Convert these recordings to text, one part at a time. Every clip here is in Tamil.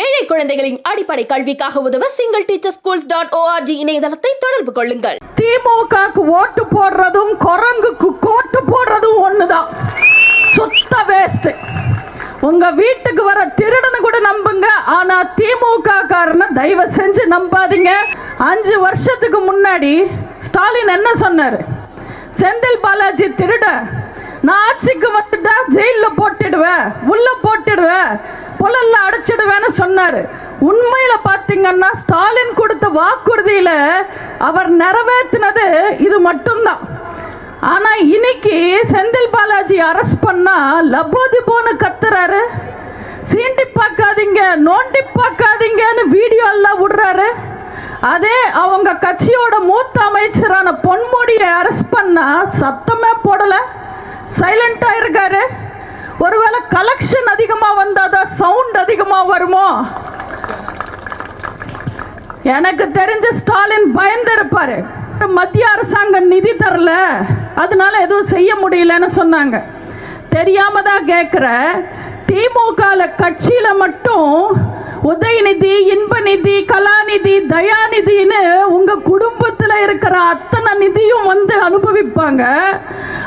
ஏழை குழந்தைகளின் அடிப்படை கல்விக்காக உதவ single teacher schools dot ORG இணையதளத்தை தொடர்பு கொள்ளுங்கள். திமுகக்கு ஓட்டு போடுறதும் குரங்குக்கு கோட்டு போடுறதும் ஒண்ணுதான். சுத்த வேஸ்ட் உங்க வீட்டுக்கு வர திருடனை கூட நம்புங்க. ஆனா திமுக காரனை தயவு செஞ்சு நம்பாதீங்க. அஞ்சு வருஷத்துக்கு முன்னாடி ஸ்டாலின் என்ன சொன்னாரு? செந்தில் பாலாஜி திருட. நான் ஆட்சிக்கு வந்துட்டா ஜெயில போட்டுடுவேன் உள்ள போட்டுடுவேன் புலல்ல அடைச்சிடுவேன்னு சொன்னாரு. உண்மையில பாத்தீங்கன்னா ஸ்டாலின் கொடுத்த வாக்குறுதியில அவர் நிறைவேற்றினது இது மட்டும்தான். ஆனா இன்னைக்கு செந்தில் பாலாஜி அரெஸ்ட் பண்ணா லபோதி போன்னு கத்துறாரு. சீண்டி பார்க்காதீங்க நோண்டி பார்க்காதீங்கன்னு வீடியோ எல்லாம் விடுறாரு. அதே அவங்க கட்சியோட மூத்த அமைச்சரான பொன்முடியை அரெஸ்ட் பண்ணா சத்தமே போடலை. சைலண்டா இருக்காரு. ஒருவேளை கலெக்ஷன் அதிகமா வந்தாதான் சவுண்ட் அதிகமா வருமோ? எனக்கு தெரிஞ்ச ஸ்டாலின் பயந்திருப்பாரு. மத்திய அரசாங்கம் நிதி தரல. அதனால எதுவும் செய்ய முடியலன்னு சொன்னாங்க. தெரியாம தான் கேட்குற திமுக கட்சியில மட்டும் உதயநிதி இன்பநிதி கலாநிதி தயாநிதின்னு உங்க குடும்பத்தில் இருக்கிற அத்தனை நிதியும் வந்து அனுபவிப்பாங்க.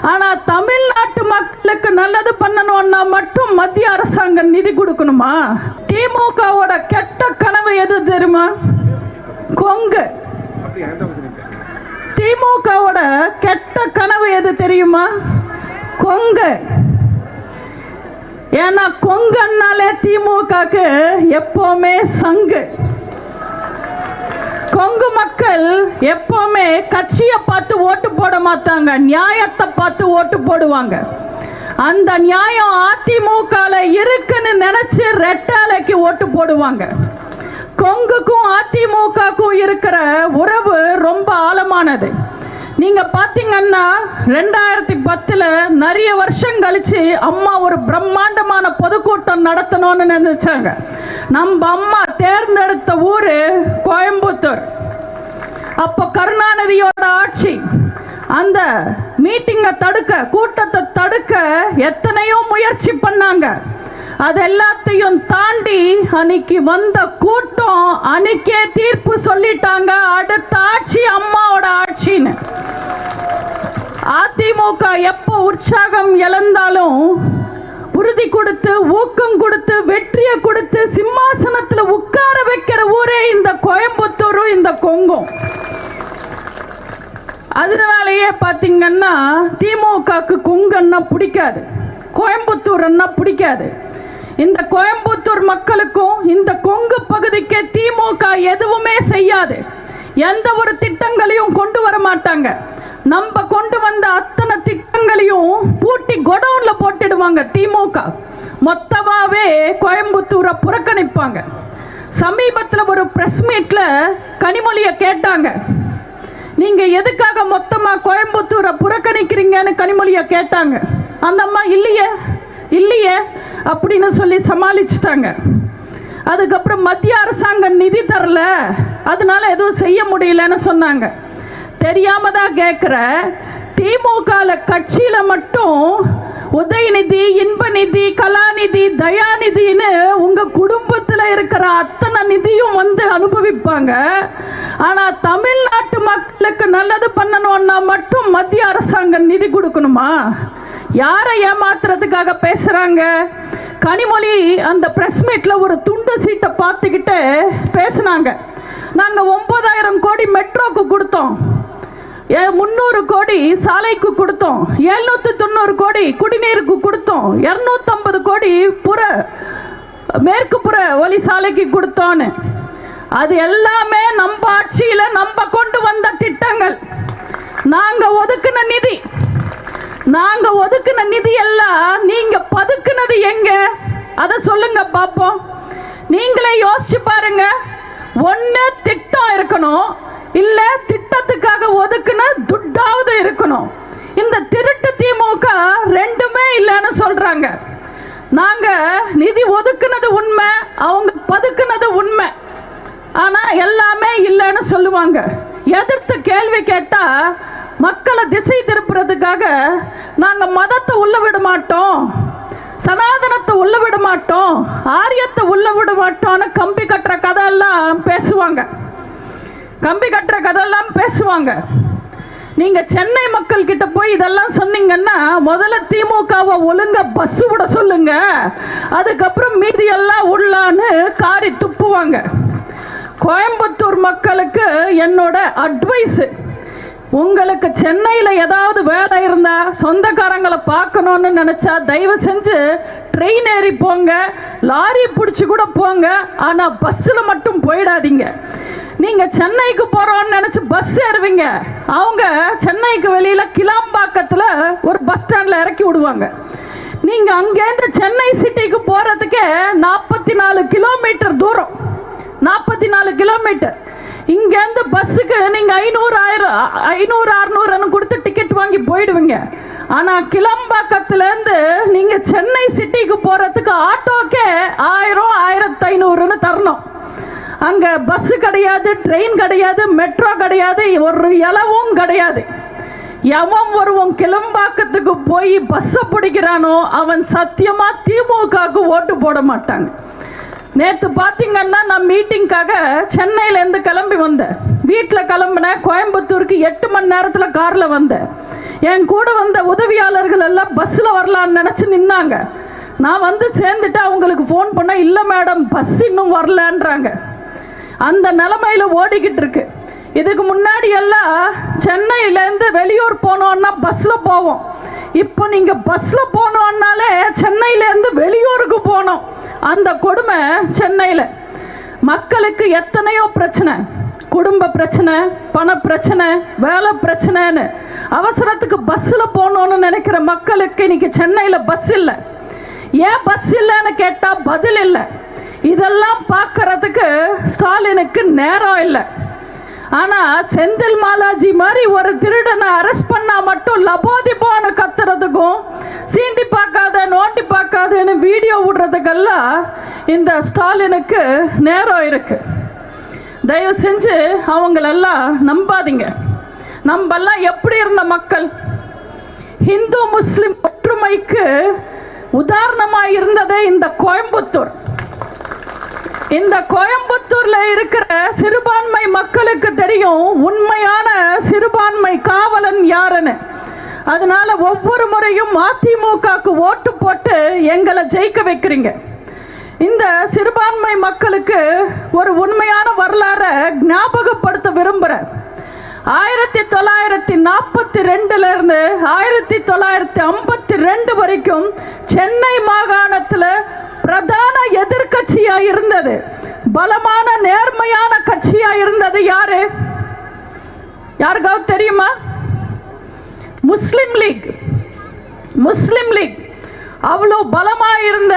ஆனா தமிழ்நாட்டு மக்களுக்கு நல்லது பண்ணணும்னா மட்டும் மத்திய அரசாங்கம் நிதி கொடுக்கணுமா? திமுகவோட கெட்ட கனவு எது தெரியுமா? கொங்கு. திமுகவோட கெட்ட கனவு எது தெரியுமா? கொங்கு. ஏன்னா கொங்கன்னாலே திமுகக்கு எப்பவுமே சங்கு. கொங்கு மக்கள் எப்பவுமே கட்சியை பார்த்து ஓட்டு போட மாட்டாங்க நியாயத்தை பார்த்து ஓட்டு போடுவாங்க. அந்த நியாயம் அதிமுகல இருக்குன்னு நினைச்சு ரெட்டாலைக்கு ஓட்டு போடுவாங்க. கொங்குக்கும் அதிமுகக்கும் இருக்கிற உறவு ரொம்ப ஆழமானது. நீங்க பாத்தீங்கன்னா ரெண்டாயிரத்தி பத்துல நிறைய வருஷம் கழிச்சு அம்மா ஒரு பிரம்மாண்டமான பொதுக்கூட்டம் நடத்தணும்னு நினைச்சாங்க. நம்ம அம்மா தேர்ந்தெடுத்த ஊரு கோயம்புத்தூர். அப்போ கருணாநிதியோட ஆட்சி. அந்த மீட்டிங்கை தடுக்க கூட்டத்தை தடுக்க எத்தனையோ முயற்சி பண்ணாங்க. அது எல்லாத்தையும் தாண்டி அன்னைக்கு வந்த கூட்டம் அன்னைக்கே தீர்ப்பு சொல்லிட்டாங்க. அடுத்த ஆட்சி அம்மாவோட ஆட்சின்னு. அதிமுக எப்போ உற்சாகம் இழந்தாலும் உறுதி கொடுத்து ஊக்கம் கொடுத்து வெற்றியை கொடுத்து சிம்மாசனத்தில் உட்கார வைக்கிற ஊரே இந்த கோயம்புத்தூரும் இந்த கொங்கும். அதனாலேயே பார்த்தீங்கன்னா திமுகக்கு கொங்கன்னா பிடிக்காது. கோயம்புத்தூர் அண்ணா பிடிக்காது. இந்த கோயம்புத்தூர் மக்களுக்கும் இந்த கொங்கு பகுதிக்கு திமுக எதுவுமே செய்யாது. எந்த ஒரு திட்டங்களையும் கொண்டு வர மாட்டாங்க. நம்ம கொண்டு வந்த அத்தனை திட்டங்களையும் பூட்டி கொடவுன்ல போட்டுடுவாங்க திமுக. மொத்தமாவே கோயம்புத்தூரை புறக்கணிப்பாங்க. சமீபத்தில் ஒரு பிரஸ் மீட்ல கனிமொழியை கேட்டாங்க. நீங்க எதுக்காக மொத்தமா கோயம்புத்தூரை புறக்கணிக்கிறீங்கன்னு கனிமொழியை கேட்டாங்க. அந்த அம்மா இல்லையே இல்லையே அப்படின்னு சொல்லி சமாளிச்சிட்டாங்க. அதுக்கப்புறம் மத்திய அரசாங்கம் நிதி தரல. அதனால எதுவும் செய்ய முடியலன்னு சொன்னாங்க. தெரியாம தான் கேட்குற திமுக கட்சியில் மட்டும் உதயநிதி இன்பநிதி கலாநிதி தயாநிதின்னு உங்க குடும்பத்தில் இருக்கிற அத்தனை நிதியும் வந்து அனுபவிப்பாங்க. ஆனால் தமிழ்நாட்டு மக்களுக்கு நல்லது பண்ணணும்னா மட்டும் மத்திய அரசாங்கம் நிதி கொடுக்கணுமா? யாரை ஏமாத்துறதுக்காக பேசுறாங்க? கனிமொழி அந்த பிரஸ் மீட்ல ஒரு துண்டு சீட்டை பார்த்துக்கிட்டு பேசுனாங்க. நாங்க ஒன்பதாயிரம் கோடி மெட்ரோக்கு கொடுத்தோம். ஏ முந்நூறு கோடி சாலைக்கு கொடுத்தோம். எழுநூத்தி தொண்ணூறு கோடி குடிநீருக்கு கொடுத்தோம். இரநூத்தம்பது கோடி புற மேற்கு புற ஒலி சாலைக்கு கொடுத்தோன்னு. அது எல்லாமே நம்ம ஆட்சியில நம்ம கொண்டு வந்த திட்டங்கள். நாங்க ஒதுக்குன நிதி. நாங்க ஒதுக்குன நிதி எல்லாம் நீங்க பதுக்குனது எங்க? அதை சொல்லுங்க பாப்போம். நீங்களே யோசிச்சு பாருங்க. ஒண்ணு திட்டம் இருக்கணும். இல்ல திட்டத்துக்காக ஒதுக்குன துட்டாவது இருக்கணும். இந்த திருட்டு திமுக ரெண்டுமே இல்லைன்னு சொல்றாங்க. நாங்க நிதி ஒதுக்குனது உண்மை அவங்க பதுக்குனது உண்மை. ஆனா எல்லாமே இல்லைன்னு சொல்லுவாங்க. எதிர்த்து கேள்வி கேட்டா மக்களை திசை திருப்புறதுக்காக நாங்கள் மதத்தை உள்ள விட மாட்டோம். சனாதனத்தை உள்ள விட மாட்டோம். ஆரியத்தை உள்ள விட மாட்டோம்னு கம்பி கட்டுற கதையெல்லாம் பேசுவாங்க. கம்பி கட்டுற கதையெல்லாம் பேசுவாங்க. நீங்க சென்னை மக்கள் கிட்ட போய் இதெல்லாம் சொன்னீங்கன்னா முதல்ல திமுகவை ஒழுங்க பஸ் விட சொல்லுங்க. அதுக்கப்புறம் மீதி எல்லாம் உள்ளான்னு காரி துப்புவாங்க. கோயம்புத்தூர் மக்களுக்கு என்னோட அட்வைஸு உங்களுக்கு சென்னையில் ஏதாவது வேலை இருந்தா சொந்தக்காரங்களை பார்க்கணும்னு நினைச்சா தயவு செஞ்சு ட்ரெயின் ஏறி போங்க. லாரி பிடிச்சி கூட போங்க. ஆனால் பஸ்ஸில் மட்டும் போயிடாதீங்க. நீங்கள் சென்னைக்கு போகிறோன்னு நினச்சி பஸ் ஏறுவீங்க. அவங்க சென்னைக்கு வெளியில் கிளாம்பாக்கத்தில் ஒரு பஸ் ஸ்டாண்டில் இறக்கி விடுவாங்க. நீங்கள் அங்கேருந்து சென்னை சிட்டிக்கு போகிறதுக்கே நாற்பத்தி நாலு கிலோமீட்டர் தூரம். நாற்பத்தி நாலு கிலோமீட்டர் இங்கேருந்து பஸ்ஸுக்கு நீங்கள் ஐநூறு ஆயிரம் ஐநூறு அறநூறுன்னு கொடுத்து டிக்கெட் வாங்கி போயிடுவீங்க. ஆனால் கிளம்பாக்கத்துலேருந்து நீங்கள் சென்னை சிட்டிக்கு போகிறதுக்கு ஆட்டோக்கே ஆயிரம் ஆயிரத்து ஐநூறுன்னு தரணும். அங்கே பஸ்ஸு கிடையாது ட்ரெயின் கிடையாது மெட்ரோ கிடையாது ஒரு இலவும் கிடையாது. எவன் ஒருவன் கிளம்பாக்கத்துக்கு போய் பஸ்ஸை பிடிக்கிறானோ அவன் சத்தியமாக திமுகவுக்கு ஓட்டு போட மாட்டாங்க. நேற்று பார்த்தீங்கன்னா நான் மீட்டிங்காக சென்னையிலேருந்து கிளம்பி வந்தேன். வீட்டில் கிளம்புனேன். கோயம்புத்தூருக்கு எட்டு மணி நேரத்தில் காரில் வந்தேன். என் கூட வந்த உதவியாளர்கள் எல்லாம் பஸ்ஸில் வரலான்னு நினச்சி நின்னாங்க. நான் வந்து சேர்ந்துட்டு அவங்களுக்கு ஃபோன் பண்ண இல்லை மேடம் பஸ் இன்னும் வரலன்றாங்க. அந்த நிலமையில் ஓடிக்கிட்டு இருக்கு. இதுக்கு முன்னாடி எல்லாம் சென்னையிலேருந்து வெளியூர் போனோன்னா பஸ்ஸில் போவோம். இப்போ நீங்கள் பஸ்ஸில் போனோன்னாலே சென்னையிலேருந்து வெளியூருக்கு போனோம் அந்த கொடுமை சென்னையில். மக்களுக்கு எத்தனையோ பிரச்சனை. குடும்ப பிரச்சனை பண பிரச்சனை வேலை பிரச்சனைன்னு. அவசரத்துக்கு பஸ்ஸில் போகணுன்னு நினைக்கிற மக்களுக்கு இன்னைக்கு சென்னையில் பஸ் இல்லை. ஏன் பஸ் இல்லைன்னு கேட்டால் பதில் இல்லை. இதெல்லாம் பார்க்கறதுக்கு ஸ்டாலினுக்கு நேரம் இல்லை. ஆனால் செந்தில் மாலாஜி மாதிரி ஒரு திருடனை அரெஸ்ட் பண்ணா மட்டும் லபோதிபோன்னு கத்துறதுக்கும் சீண்டி பார்க்காத நோண்டி பார்க்காதன்னு வீடியோ விடுறதுக்கெல்லாம் இந்த ஸ்டாலினுக்கு நேரம் இருக்கு. தயவு செஞ்சு அவங்களெல்லாம் நம்பாதீங்க. நம்மெல்லாம் எப்படி இருந்த மக்கள்? ஹிந்து முஸ்லிம் ஒற்றுமைக்கு உதாரணமாக இருந்ததே இந்த கோயம்புத்தூர். இந்த கோயம்புத்தூர்ல இருக்கிற சிறுபான்மை மக்களுக்கு தெரியும் உண்மையான சிறுபான்மை காவலன் யாருன்னு. அதனால ஒவ்வொரு முறையும் அதிமுகக்கு ஓட்டு போட்டு எங்களை ஜெயிக்க வைக்கிறீங்க. இந்த சிறுபான்மை மக்களுக்கு ஒரு உண்மையான வரலாறை ஞாபகப்படுத்த விரும்புகிறேன் ஆயிரத்தி தொள்ளாயிரத்தி நாற்பத்தி ரெண்டுல இருந்து ஆயிரத்தி தொள்ளாயிரத்தி ஐம்பத்தி ரெண்டு வரைக்கும் சென்னை மாகாணத்தில் கட்சியா இருந்தது. பலமான நேர்மையான கட்சியா இருந்தது யாரு? யாருக்காவது தெரியுமா? முஸ்லிம் லீக். முஸ்லிம் லீக். அவ்வளோ பலமா இருந்த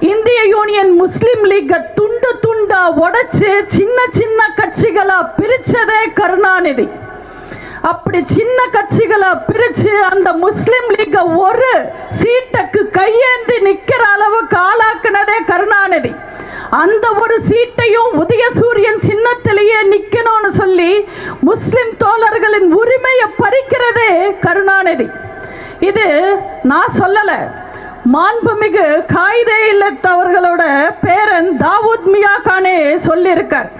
இந்திய யூனியன் முஸ்லிம் லீக்கை துண்டு துண்டா உடைச்சு சின்ன சின்ன கட்சிகளா பிரிச்சதே கருணாநிதி. அப்படி சின்ன கட்சிகளை பிரிச்சு அந்த முஸ்லிம் லீக ஒரு சீட்டுக்கு கையேந்தி நிக்கிற அளவுக்கு ஆளாக்குனதே கருணாநிதி. அந்த ஒரு சீட்டையும் உதயசூரியன் சின்னத்திலேயே நிக்கணும்னு சொல்லி முஸ்லிம் தோழர்களின் உரிமையை பறிக்கிறதே கருணாநிதி. இது நான் சொல்லலை. மாண்புமிகு காயிதே இல்லத்தவர்களோட பேரன் தாவூத் மியா கானே சொல்லியிருக்கார்.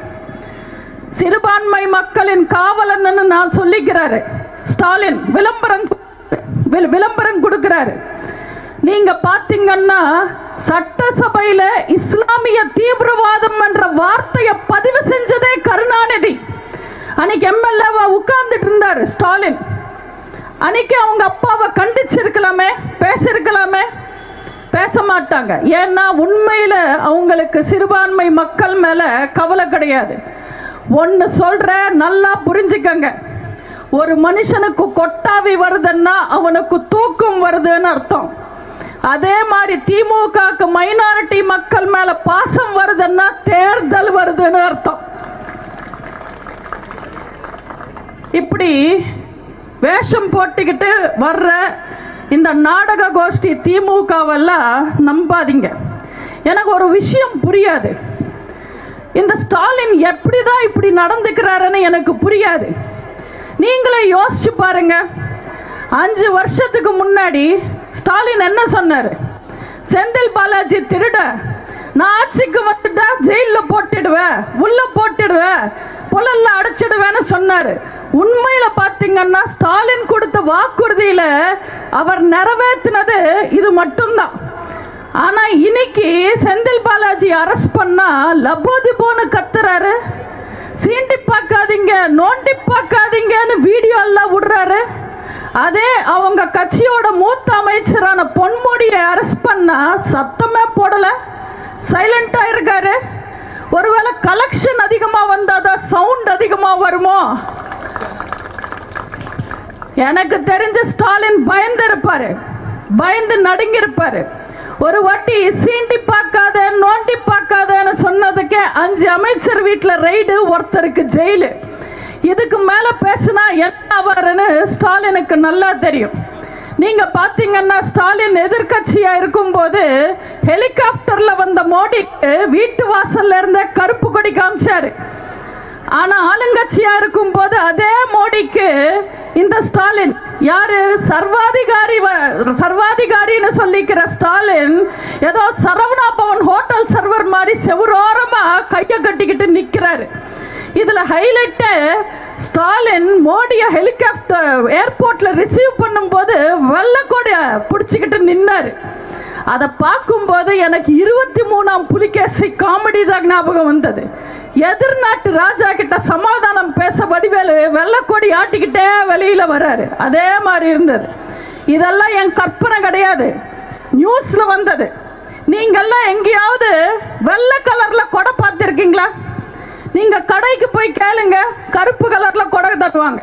சிறுபான்மை மக்களின் காவலன்னு நான் சொல்லிக்கிறாரு. ஸ்டாலின் விளம்பரம் விளம்பரம் கொடுக்கிறாரு. நீங்க பாத்தீங்கன்னா சட்டசபையில இஸ்லாமிய தீவிரவாதம் என்ற வார்த்தையை பதிவு செஞ்சதே கருணாநிதி. அன்னைக்கு எம்எல்ஏவா உட்கார்ந்துட்டு இருந்தாரு ஸ்டாலின். அன்னைக்கு அவங்க அப்பாவை கண்டிச்சிருக்கலாமே பேசியிருக்கலாமே பேச மாட்டாங்க. ஏன்னா உண்மையில் அவங்களுக்கு சிறுபான்மை மக்கள் மேலே கவலை கிடையாது. ஒன்று சொல்கிற நல்லா புரிஞ்சுக்கங்க. ஒரு மனுஷனுக்கு கொட்டாவி வருதுன்னா அவனுக்கு தூக்கம் வருதுன்னு அர்த்தம். அதே மாதிரி திமுகக்கு மைனாரிட்டி மக்கள் மேலே பாசம் வருதுன்னா தேர்தல் வருதுன்னு அர்த்தம். இப்படி வேஷம் போட்டுக்கிட்டு வர்ற இந்த நாடக கோஷ்டி திமுகவெல்லாம் நம்பாதீங்க. எனக்கு ஒரு விஷயம் புரியாது. இந்த ஸ்டாலின் எப்படி தான் இப்படி நடந்துக்கிறாருன்னு எனக்கு புரியாது. நீங்களே யோசிச்சு பாருங்க. அஞ்சு வருஷத்துக்கு முன்னாடி ஸ்டாலின் என்ன சொன்னார்? செந்தில் பாலாஜி திருட நான் ஆட்சிக்கு வந்துட்டா ஜெயிலில் போட்டுடுவேன் உள்ள போட்டுடுவேன் புலல்ல அடைச்சிடுவேன்னு சொன்னார். உண்மையில் பார்த்தீங்கன்னா ஸ்டாலின் கொடுத்த வாக்குறுதியில் அவர் நிறைவேற்றினது இது மட்டும்தான். ஆனா இன்னைக்கு செந்தில் பாலாஜி அரெஸ்ட் பண்ணா லபோதிபோன்னு கத்துறாரு. சீண்டி பார்க்காதீங்க நோண்டி பார்க்காதீங்கன்னு வீடியோ எல்லாம் விடுறாரு. அதே அவங்க கட்சியோட மூத்த அமைச்சரான பொன்முடியை அரெஸ்ட் பண்ணா சத்தமே போடல. சைலண்டா இருக்காரு. ஒருவேளை கலெக்ஷன் அதிகமா வந்தாதான் சவுண்ட் அதிகமாக வருமோ? எனக்கு தெரிஞ்ச ஸ்டாலின் பயந்து இருப்பாரு. பயந்து நடுங்கிருப்பாரு ஒரு வாட்டி சீண்டி பார்க்காத நோண்டி பார்க்காதன்னு சொன்னதுக்கே அஞ்சு அமைச்சர் வீட்டில் ரைடு ஒருத்தருக்கு ஜெயிலு. இதுக்கு மேலே பேசினா என்ன ஆவாருன்னு ஸ்டாலினுக்கு நல்லா தெரியும். நீங்க பாத்தீங்கன்னா ஸ்டாலின் எதிர்க்கட்சியா இருக்கும்போது ஹெலிகாப்டர்ல வந்த மோடிக்கு வீட்டு வாசல்ல இருந்த கருப்பு கொடி காமிச்சாரு. ஆனா ஆளுங்கட்சியா இருக்கும்போது அதே மோடிக்கு இந்த ஸ்டாலின் யாரு? சர்வாதிகாரி வ- சர்வாதிகாரின்னு சொல்லிக்கிற ஸ்டாலின் ஏதோ சரவணா பவன் ஹோட்டல் சர்வர் மாதிரி செவரோரமா கையை கட்டிக்கிட்டு நிக்கிறாரு. இதுல ஹைலைட்டு ஸ்டாலின் மோடியை ஹெலிகாப்டர் ஏர்போர்ட்ல ரிசீவ் பண்ணும்போது வெள்ளக்கோடைய பிடிச்சிக்கிட்டு நின்னாரு. அதை பார்க்கும்போது எனக்கு இருபத்தி மூணாம் புலிகேசி காமெடி தான் ஞாபகம் வந்தது. எதிர்நாட்டு ராஜா கிட்ட சமாதானம் பேச வடிவேலு வெள்ளக்கொடி ஆட்டிக்கிட்டே வெளியில வர்றாரு அதே மாதிரி இருந்தது. இதெல்லாம் என் கற்பனை கிடையாது. நியூஸ்ல வந்தது. நீங்கெல்லாம் எங்கேயாவது வெள்ளை கலர்ல கொடை பார்த்துருக்கீங்களா? நீங்க கடைக்கு போய் கேளுங்க. கருப்பு கலர்ல கொடை தருவாங்க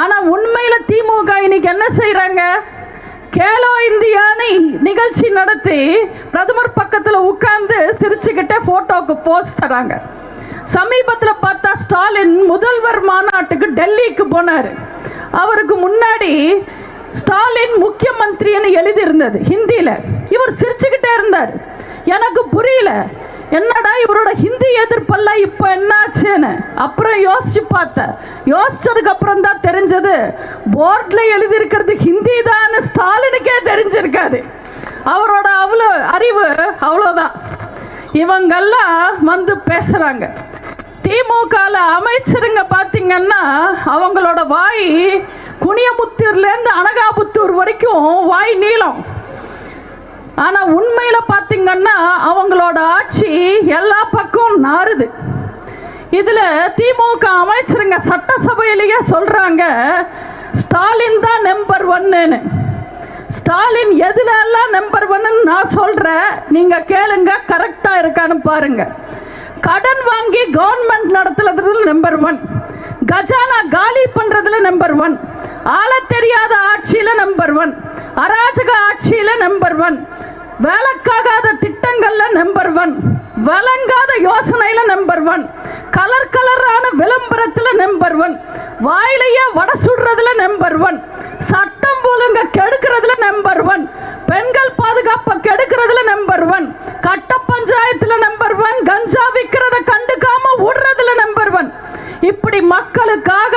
ஆனால் உண்மையில் ஆனா உண்மையில திமுக இன்னைக்கு என்ன செய்கிறாங்க கேலோ இந்தியான்னு நிகழ்ச்சி நடத்தி பிரதமர் பக்கத்துல உட்கார்ந்து சிரிச்சுக்கிட்டே போட்டோக்கு போஸ் தராங்க. சமீபத்தில் பார்த்தா ஸ்டாலின் முதல்வர் மாநாட்டுக்கு டெல்லிக்கு போனாரு. அவருக்கு முன்னாடி ஸ்டாலின் முக்கியமந்திரின்னு மந்திரின்னு எழுதியிருந்தது ஹிந்தியில். இவர் சிரிச்சுக்கிட்டே இருந்தார். எனக்கு புரியல என்னடா இவரோட ஹிந்தி எதிர்ப்பெல்லாம் இப்போ என்னாச்சுன்னு? அப்புறம் யோசிச்சு பார்த்தேன் யோசிச்சதுக்கு அப்புறம் தான் தெரிஞ்சது போர்டில் எழுதியிருக்கிறது ஹிந்தி தான் ஸ்டாலினுக்கே தெரிஞ்சிருக்காது. அவரோட அவ்வளோ அறிவு அவ்வளோதான். இவங்கெல்லாம் வந்து பேசுகிறாங்க திமுகவில் அமைச்சருங்க பார்த்தீங்கன்னா அவங்களோட வாய் குனியமுத்தூர்லேருந்து அனகாபுத்தூர் வரைக்கும் வாய் நீளம். ஆனா உண்மையில பாத்தீங்கன்னா அவங்களோட ஆட்சி எல்லா பக்கம் நாறுது. இதுல திமுக அமைச்சருங்க சட்டசபையிலேயே சொல்றாங்க ஸ்டாலின் தான் நம்பர் ஒன்னு ஸ்டாலின் எதுல எல்லாம் நம்பர் ஒன்னு நான் சொல்றேன். நீங்க கேளுங்க கரெக்டா இருக்கான்னு பாருங்க. கடன் வாங்கி கவர்மெண்ட் நடத்துறதுல நம்பர் ஒன் கஜானா காலி பண்றதுல நம்பர் ஒன் ஆள தெரியாத ஆட்சியில நம்பர் ஒன் அராஜக ஆட்சியில நம்பர் ஒன் வேலைக்காகாத திட்டங்கள்ல நம்பர் ஒன் வழங்காத யோசனையில நம்பர் ஒன் கலர் கலரான விளம்பரத்துல நம்பர் ஒன் வாயிலையே வடை சுடுறதுல நம்பர் ஒன் சட்டம் ஒழுங்க கெடுக்கிறதுல நம்பர் ஒன் பெண்கள் பாதுகாப்பை கெடுக்கிறதுல நம்பர் ஒன் கட்ட பஞ்சாயத்துல நம்பர் ஒன் கஞ்சா விற்கிறத கண்டுக்காம விடுறதுல நம்பர் ஒன் இப்படி மக்களுக்காக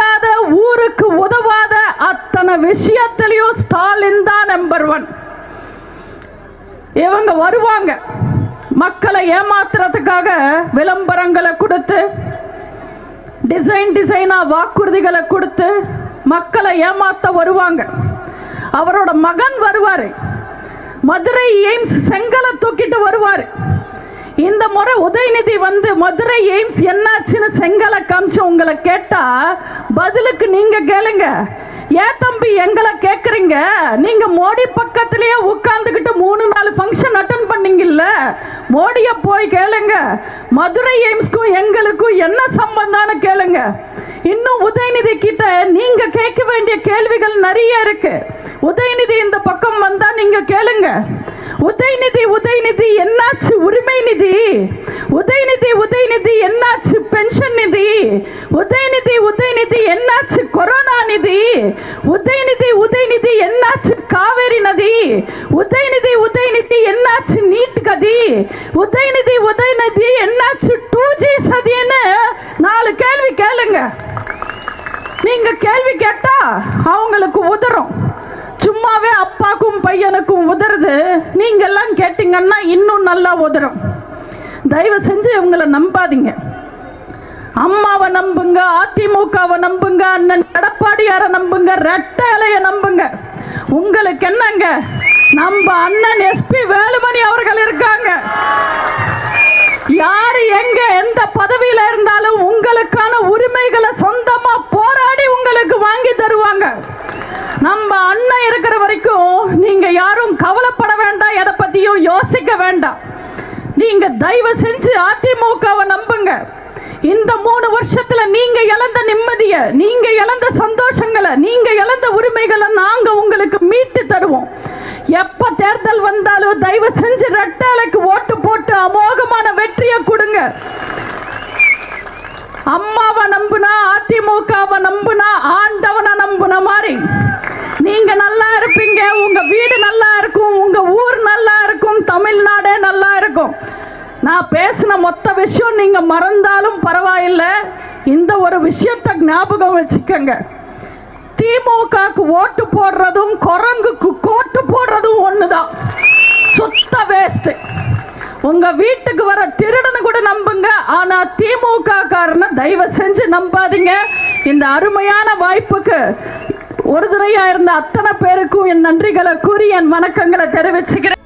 விஷயத்திலையும் ஸ்டாலின் தான் நம்பர் ஒன் இவங்க வருவாங்க. மக்களை ஏமாத்துறதுக்காக விளம்பரங்களை கொடுத்து டிசைன் டிசைனா வாக்குறுதிகளை கொடுத்து மக்களை ஏமாத்த வருவாங்க. அவரோட மகன் வருவார். மதுரை எய்ம்ஸ் செங்கலை தூக்கிட்டு வருவார். இந்த முறை உதயநிதி வந்து மதுரை எய்ம்ஸ் என்னாச்சுன்னு செங்கலை காமிச்சு உங்களை கேட்டா பதிலுக்கு நீங்க கேளுங்க. ஏன் தம்பி எங்களை கேட்குறீங்க நீங்க மோடி பக்கத்திலேயே உட்காந்துக்கிட்டு மூணு நாலு ஃபங்க்ஷன் அட்டன் பண்ணீங்கல்ல? மோடியை போய் கேளுங்க. மதுரை எய்ம்ஸ்க்கும் எங்களுக்கும் என்ன சம்பந்தம்னு கேளுங்க. இன்னும் உதயநிதி கிட்ட நீங்க கேட்க வேண்டிய கேள்விகள் நிறைய இருக்கு. உதயநிதி இந்த பக்கம் வந்தா நீங்க கேளுங்க. உதயநிதி உதயநிதி என்னாச்சு உரிமை நிதி? உதயநிதி உதயநிதி என்னாச்சு பென்ஷன் நிதி? உதயநிதி உதயநிதி என்னாச்சு கொரோனா நிதி? உதயநிதி உதயநிதி என்னாச்சு காவேரி நதி? உதயநிதி உதயநிதி என்னாச்சு நீட் கதி? உதயநிதி உதயநிதி என்னாச்சு டூ ஜி சதின்னு நாலு கேள்வி கேளுங்க. நீங்க கேள்வி கேட்டா அவங்களுக்கு உதறும். சும்மாவே அப்பாக்கும் பையனுக்கும் உதறது. நீங்கெல்லாம் கேட்டீங்கன்னா இன்னும் நல்லா உதறும். தயவு செஞ்சு இவங்களை நம்பாதீங்க. அம்மாவை நம்புங்க அதிமுகவை நம்புங்க அண்ணன் எடப்பாடியாரை நம்புங்க ரெட்டை இலைய நம்புங்க. உங்களுக்கு என்னங்க? நம்ம அண்ணன் எஸ்பி வேலுமணி அவர்கள் இருக்காங்க. யாரு எங்க எந்த பதவியில இருந்தாலும் உங்களுக்கான உரிமைகளை சொந்தமா போராடி உங்களுக்கு வாங்கி தருவாங்க. நம்ம அண்ணன் இருக்கிற வரைக்கும் நீங்க யாரும் கவலைப்பட வேண்டாம் எதை பத்தியும் யோசிக்க வேண்டாம். நீங்க தயவு செஞ்சு அதிமுகவை நம்புங்க. இந்த மூணு வருஷத்துல நீங்க இழந்த நிம்மதிய நீங்க இழந்த சந்தோஷங்களை நீங்க இழந்த உரிமைகளை நாங்க உங்களுக்கு மீட்டு தருவோம். எப்ப தேர்தல் வந்தாலும் தயவு செஞ்சு ரெட்டாலைக்கு ஓட்டு போட்டு அமோகமான வெற்றியை கொடுங்க. அம்மாவை நம்புனா அதிமுகவை நம்புனா ஆண்டவனை நம்புன மாதிரி. நீங்க நல்லா இருப்பீங்க உங்க வீடு நல்லா இருக்கும் உங்க ஊர் நல்லா இருக்கும். நான் பேசின மொத்த விஷயம் நீங்க மறந்தாலும் பரவாயில்லை. இந்த ஒரு விஷயத்தை ஞாபகம் வச்சுக்கோங்க. திமுகக்கு ஓட்டு போடுறதும் குரங்குக்கு கோட்டு போடுறதும் ஒண்ணுதான். சுத்த வேஸ்ட் உங்க வீட்டுக்கு வர திருடனை கூட நம்புங்க. ஆனா திமுக காரனை தயவு செஞ்சு நம்பாதீங்க. இந்த அருமையான வாய்ப்புக்கு உறுதுணையா இருந்த அத்தனை பேருக்கும் என் நன்றிகளை கூறி என் வணக்கங்களை தெரிவிச்சுக்கிறேன்.